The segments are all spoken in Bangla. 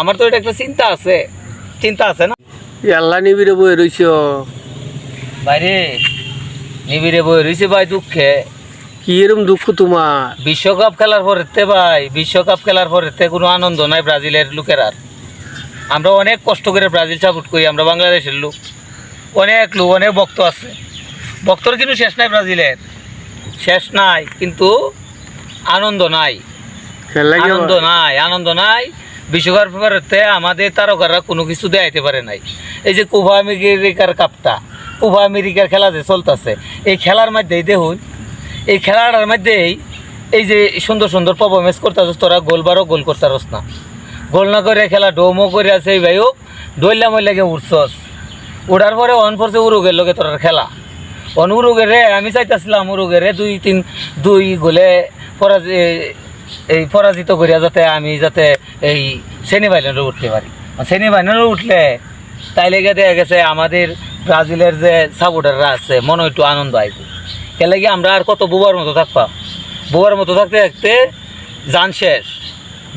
আমার তো এটা একটা চিন্তা আছে। চিন্তা আছে না? আল্লাহ নিবিড়ে বয়ে রইছ। বাইরে নিবিড়ে বই রয়েছে ভাই দুঃখে। কি এরম দুঃখ তোমার? বিশ্বকাপ খেলার পর পরেতে ভাই বিশ্বকাপ খেলার পর পরেতে কোনো আনন্দ নাই ব্রাজিলের লোকের আর। আমরা অনেক কষ্ট করে ব্রাজিল সাপোর্ট করি আমরা বাংলাদেশের লোক। অনেক লোক অনেক ভক্ত আছে। ভক্তর কিন্তু শেষ নাই ব্রাজিলের। শেষ নাই কিন্তু আনন্দ নাই। আনন্দ নাই আনন্দ নাই। বিশ্বকাপ পরেতে আমাদের তারকারা কোনো কিছু দেখাইতে পারে নাই। এই যে কুভা আমেরিকার কাপটা কুভা আমেরিকার খেলা যে চলতেছে, এই খেলার মধ্যেই দেখুন, এই খেলাটার মধ্যেই এই যে সুন্দর সুন্দর পারফরমেন্স করতেছিস তোরা গোল বারো গোল করতারস না। গোল না করে খেলা ডোমো করে আছে, এই ভাইও ডইলা মইলাকে উঠছস। উঠার পরে অন পড়ছে উরুগের লগে তোর খেলা। অন উরুগের রে, আমি চাইতেছিলাম উরুগের রে দুই তিন, দুই গোলে পরাজয় এই পরাজিত করিয়া যাতে আমি যাতে এই সেমি ফাইনালে উঠতে পারি। সেমি ফাইনালে উঠলে তাইলে গিয়ে দেখা গেছে আমাদের ব্রাজিলের যে সাপোর্টাররা আছে, মনে একটু আনন্দ আইব। এলে কি আমরা আর কত বুবার মতো থাকতাম। বুবার মতো থাকতে থাকতে যান শেষ।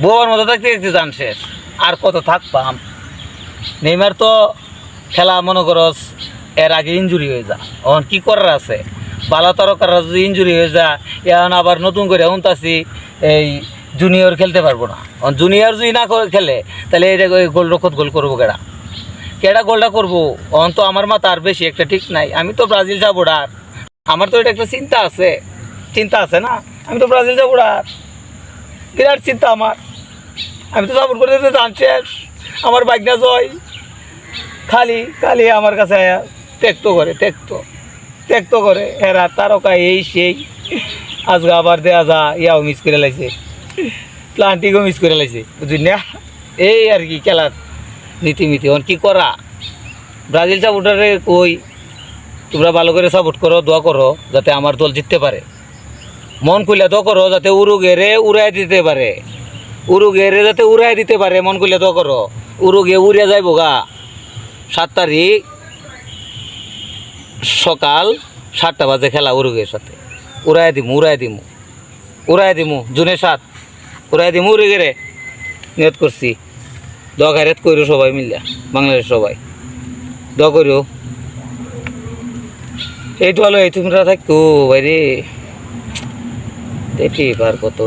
বুবার মতো থাকতে থাকতে যান শেষ। আর কত থাকতাম। নেইমার তো খেলা, মনে করস এর আগে ইঞ্জুরি হয়ে যা এখন কি করার আছে? বালা তারকাররা যদি ইঞ্জুরি হয়ে যা এখন আবার নতুন করে এখন উনতাছি এই জুনিয়র খেলতে পারব না। জুনিয়র যদি না খেলে, তাহলে এটা গোল রক্ষত গোল করব কেডা? কেডা গোলটা করব? অন তো আমার মাথা আর বেশি একটা ঠিক নাই। আমি তো ব্রাজিল যাব আর। আমার তো এটা একটা চিন্তা আছে। চিন্তা আছে না? আমি তো ব্রাজিল যাব আর। বিরাট চিন্তা আমার। আমি তো সাপোর্ট করে দিতে জান আমার বাইকটা জয়। খালি খালি আমার কাছে ত্যক্ত করে, ত্যক্ত। ত্যক্ত করে, এরা তারকা এই সেই। আজকে আবার দেয়া যা, ইয়াও মিস করে লাইছে। প্লান্টিকও মিস করে লাইছে, বুঝলি না? এই আর কি খেলার নীতিমিতি এখন কি করা? ব্রাজিল সাপোর্টারে কই? তোমরা ভালো করে সাপোর্ট করো, দোয়া করো, যাতে আমার দল জিততে পারে। মন খুলে দোয়া করো, যাতে উরুগেরে উড়াই দিতে পারে। উরুগেরে যাতে উড়াই দিতে পারে, মন খুলে দোয়া করো। উরুগে উড়িয়া যাইব গা। সাত তারিখ সকাল সাতটা বাজে খেলা উরুগের সাথে। উড়াই দিমু উড়াই দিমু। উড়াই দিমু, জুনে সাত। উড়াই দিমু, উড়ে রে নিয়ত করছি। দোয়া রেত কইরো সবাই মিলিয়া বাংলাদেশ সবাই। দ করিও এইটো হলো এই তোমরা থাকতো বাইরে দেখি পার কত